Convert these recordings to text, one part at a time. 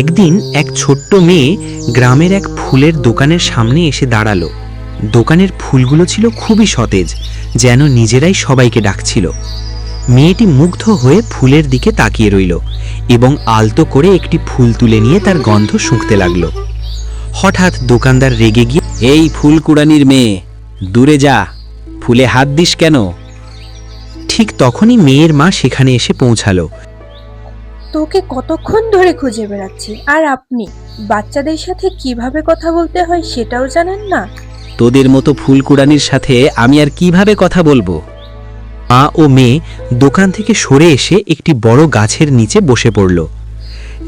একদিন এক ছোট্ট মেয়ে গ্রামের এক ফুলের দোকানের সামনে এসে দাঁড়াল। দোকানের ফুলগুলো ছিল খুবই সতেজ যেন নিজেরাই সবাইকে ডাকছিল। মেয়েটি মুগ্ধ হয়ে ফুলের দিকে তাকিয়ে রইল এবং আলতো করে একটি ফুল তুলে নিয়ে তার গন্ধ শুঁকতে লাগল। হঠাৎ দোকানদার রেগে গিয়ে এই ফুল কুড়ানির মেয়ে দূরে যা ফুলে হাত দিস কেন? ঠিক তখনই মেয়ের মা সেখানে এসে পৌঁছালো। তোকে কতক্ষণ ধরে খুঁজে বেড়াচ্ছি? আর আপনি, বাচ্চাদের সাথে কীভাবে কথা বলতে হয় সেটাও জানেন না? তোদের মতো ফুল কুড়ানির সাথে আমি আর কীভাবে কথা বলব? মা ও মেয়ে দোকান থেকে সরে এসে একটি বড় গাছের নিচে বসে পড়ল।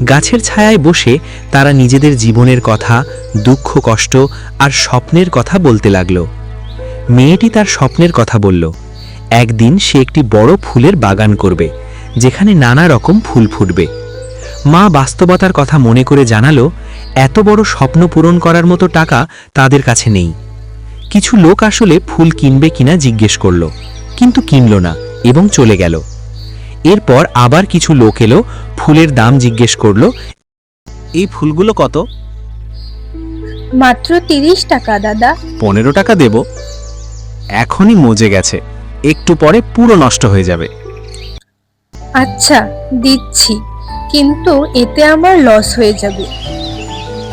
গাছের ছায়ায় বসে তারা নিজেদের জীবনের কথা, দুঃখ, কষ্ট আর স্বপ্নের কথা বলতে লাগল। মেয়েটি তার স্বপ্নের কথা বলল। একদিন সে একটি বড় ফুলের বাগান করবে। যেখানে নানা রকম ফুল ফুটবে। মা বাস্তবতার কথা মনে করে জানালো এত বড় স্বপ্ন পূরণ করার মতো টাকা তাদের কাছে নেই। কিছু লোক আসলে ফুল কিনবে কিনা জিজ্ঞেস করল কিন্তু কিনল না এবং চলে গেল। এরপর আবার কিছু লোক এলো ফুলের দাম জিজ্ঞেস করল এই ফুলগুলো কত? মাত্র তিরিশ টাকা দাদা। পনেরো টাকা দেব। এখনই মজে গেছে। একটু পরে পুরো নষ্ট হয়ে যাবে। আচ্ছা দিচ্ছি। কিন্তু এতে আমার লস হয়ে যাবে।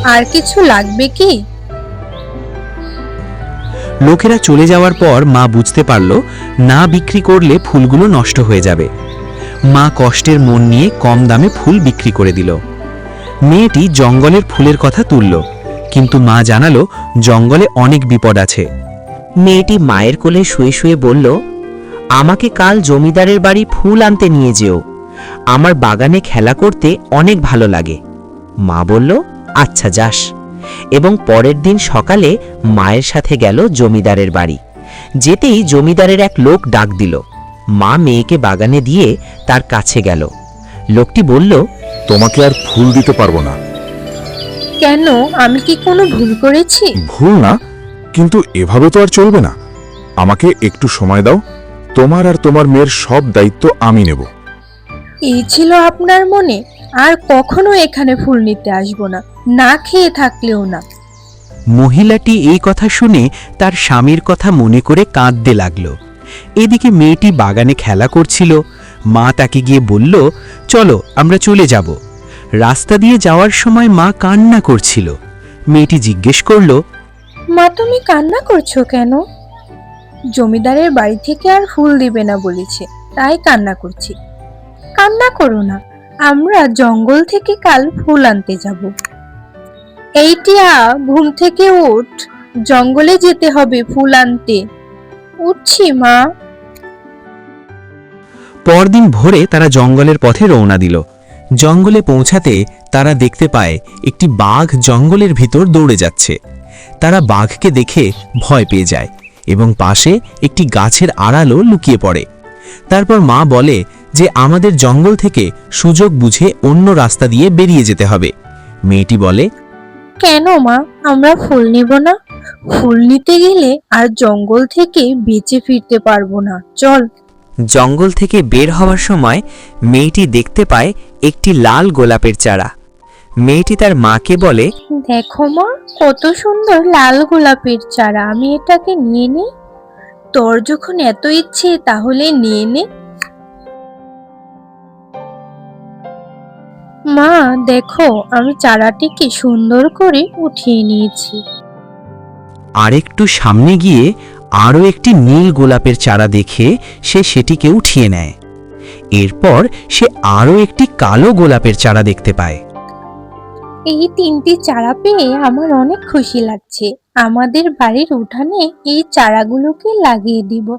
আর কিছু লাগবে কি? লোকেরা চলে যাওয়ার পর মা বুঝতে পারল না বিক্রি করলে ফুলগুলো নষ্ট হয়ে যাবে। মা কষ্টের মন নিয়ে কম দামে ফুল বিক্রি করে দিল। মেয়েটি জঙ্গলের ফুলের কথা তুলল কিন্তু মা জানালো জঙ্গলে অনেক বিপদ আছে। মেয়েটি মায়ের কোলে শুয়ে শুয়ে বলল আমাকে কাল জমিদারের বাড়ি ফুল আনতে নিয়ে যেও। আমার বাগানে খেলা করতে অনেক ভালো লাগে। মা বলল আচ্ছা যাস। এবং পরের দিন সকালে মায়ের সাথে গেল জমিদারের বাড়ি। যেতেই জমিদারের এক লোক ডাক দিল। মা মেয়েকে বাগানে দিয়ে তার কাছে গেল। লোকটি বলল তোমাকে আর ফুল দিতে পারব না। কেন? আমি কি কোনো ভুল করেছি? ভুল না কিন্তু এভাবে তো আর চলবে না। আমাকে একটু সময় দাও। তোমার আর তোমার মেয়ের সব দায়িত্ব আমি নেব। এই ছিল আপনার মনে আর কখনো এখানে ফুল নিতে আসব না না খেয়ে থাকলেও না। মহিলাটি এই কথা শুনে তার স্বামীর কথা মনে করে কাঁদতে লাগল। এদিকে মেয়েটি বাগানে খেলা করছিল। মা তাকে গিয়ে বলল চলো আমরা চলে যাব। রাস্তা দিয়ে যাওয়ার সময় মা কান্না করছিল। মেয়েটি জিজ্ঞেস করল মা তুমি কান্না করছ কেন? জমিদারের বাড়ি থেকে আর ফুল দিবে না বলেছে, তাই কান্না করছি। কান্না করো না, আমরা জঙ্গল থেকে কাল ফুল আনতে যাব। এই টিয়া ঘুম থেকে উঠ, জঙ্গলে যেতে হবে ফুল আনতে। উঠছি, মা। পরদিন ভোরে তারা জঙ্গলের পথে রওনা দিল। জঙ্গলে পৌঁছাতে তারা দেখতে পায় একটি বাঘ জঙ্গলের ভিতর দৌড়ে যাচ্ছে। তারা বাঘকে দেখে ভয় পেয়ে যায়। এবং পাশে একটি গাছের আড়ালও লুকিয়ে পড়ে। তারপর মা বলে যে আমাদের জঙ্গল থেকে সুযোগ বুঝে অন্য রাস্তা দিয়ে বেরিয়ে যেতে হবে। মেয়েটি বলে কেন মা? আমরা ফুল নেব না? ফুল নিতে গেলে আর জঙ্গল থেকে বেঁচে ফিরতে পারব না। চল। জঙ্গল থেকে বের হওয়ার সময় মেয়েটি দেখতে পায় একটি লাল গোলাপের চারা। মেয়েটি তার মাকে বলে দেখো মা কত সুন্দর লাল গোলাপের চারা আমি এটাকে নিয়ে নিই তোর যখন এত ইচ্ছে তাহলে নিয়ে নে। মা দেখো আমি চারাটিকে সুন্দর করে উঠিয়ে নিয়েছি। আরেকটু সামনে গিয়ে আরও একটি নীল গোলাপের চারা দেখে সে সেটিকে উঠিয়ে নেয়। এরপর সে আরও একটি কালো গোলাপের চারা দেখতে পায়। এই তিনটি চারা পেয়ে আমার অনেক খুশি লাগছে। আমাদের বাড়ির উঠানে এই চারাগুলোকে লাগিয়ে দিব।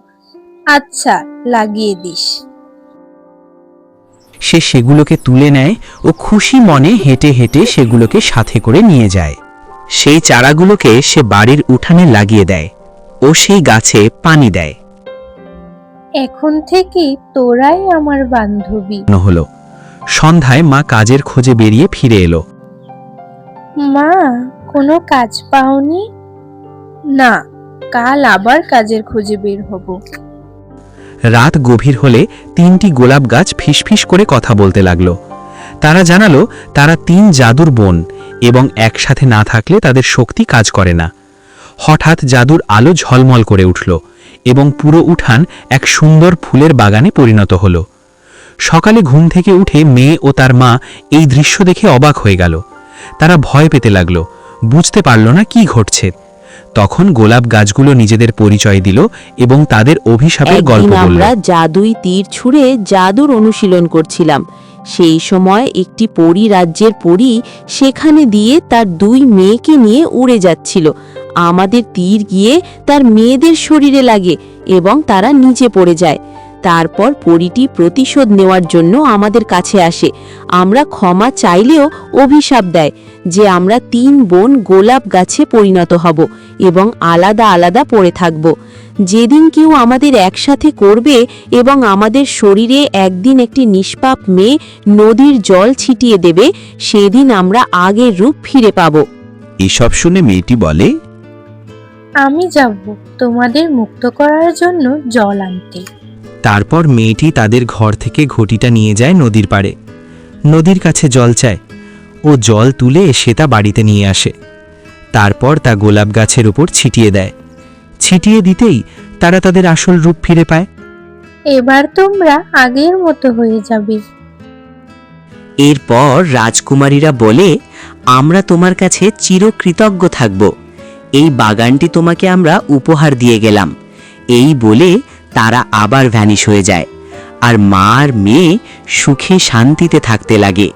আচ্ছা লাগিয়ে দিস। সে সেগুলোকে তুলে নেয় ও খুশি মনে হেঁটে হেঁটে সেগুলোকে সাথে করে নিয়ে যায়। সেই চারাগুলোকে সে বাড়ির উঠানে লাগিয়ে দেয় ও সেই গাছে পানি দেয়। এখন থেকে তোরাই আমার বান্ধবী। হলো। সন্ধ্যায় মা কাজের খোঁজে বেরিয়ে ফিরে এলো। মা, কোনো কাজ পাওনি? না, কাল আবার কাজের খোঁজে বের হব। রাত গভীর হলে তিনটি গোলাপ গাছ ফিসফিস করে কথা বলতে লাগল। তারা জানালো, তারা তিন জাদুর বোন এবং একসাথে না থাকলে তাদের শক্তি কাজ করে না। হঠাৎ জাদুর আলো ঝলমল করে উঠল এবং পুরো উঠান এক সুন্দর ফুলের বাগানে পরিণত হল। সকালে ঘুম থেকে উঠে মেয়ে ও তার মা এই দৃশ্য দেখে অবাক হয়ে গেল। তারা ভয় পেতে লাগল। বুঝতে পারল না কি ঘটছে। তখন গোলাপ গাছগুলো নিজেদের পরিচয় দিল এবং তাদের অভিশাপের গল্প বলল। আমরা জাদুই তীর ছুঁড়ে জাদুর অনুশীলন করছিলাম। সেই সময় একটি পরী রাজ্যের পরী সেখানে দিয়ে তার দুই মেয়েকে নিয়ে উড়ে যাচ্ছিল। আমাদের তীর গিয়ে তার মেয়েদের শরীরে লাগে এবং তারা নিচে পড়ে যায়। তারপর পরীটি প্রতিশোধ নেওয়ার জন্য আমাদের কাছে আসে। আমরা ক্ষমা চাইলেও অভিশাপ দেয় যে আমরা তিন বোন গোলাপ গাছে পরিণত হব এবং আলাদা আলাদা পড়ে থাকব। যেদিন কেউ আমাদের একসাথে করবে এবং আমাদের শরীরে একদিন একটি নিষ্পাপ মেয়ে নদীর জল ছিটিয়ে দেবে সেদিন আমরা আগের রূপ ফিরে পাব। এসব শুনে মেয়েটি বলে আমি যাব তোমাদের মুক্ত করার জন্য জল আনতে। তারপর মেয়েটি তাদের ঘর থেকে ঘটিটা নিয়ে যায় নদীর পাড়ে। নদীর কাছে জল চায়। ও জল তুলে সে তা বাড়িতে নিয়ে আসে। তারপর তা গোলাপ গাছের উপর ছিটিয়ে দেয়। ছিটিয়ে দিতেই তারা তাদের আসল রূপ ফিরে পায়। এবার তোমরা আগের মতো হয়ে যাবে। এরপর রাজকুমারীরা বলে আমরা তোমার কাছে চিরকৃতজ্ঞ থাকব। এই বাগানটি তোমাকে আমরা উপহার দিয়ে গেলাম। এই বলে তারা আবার ভ্যানিশ হয়ে যায়। আর মা আর মেয়ে সুখে শান্তিতে থাকতে লাগে।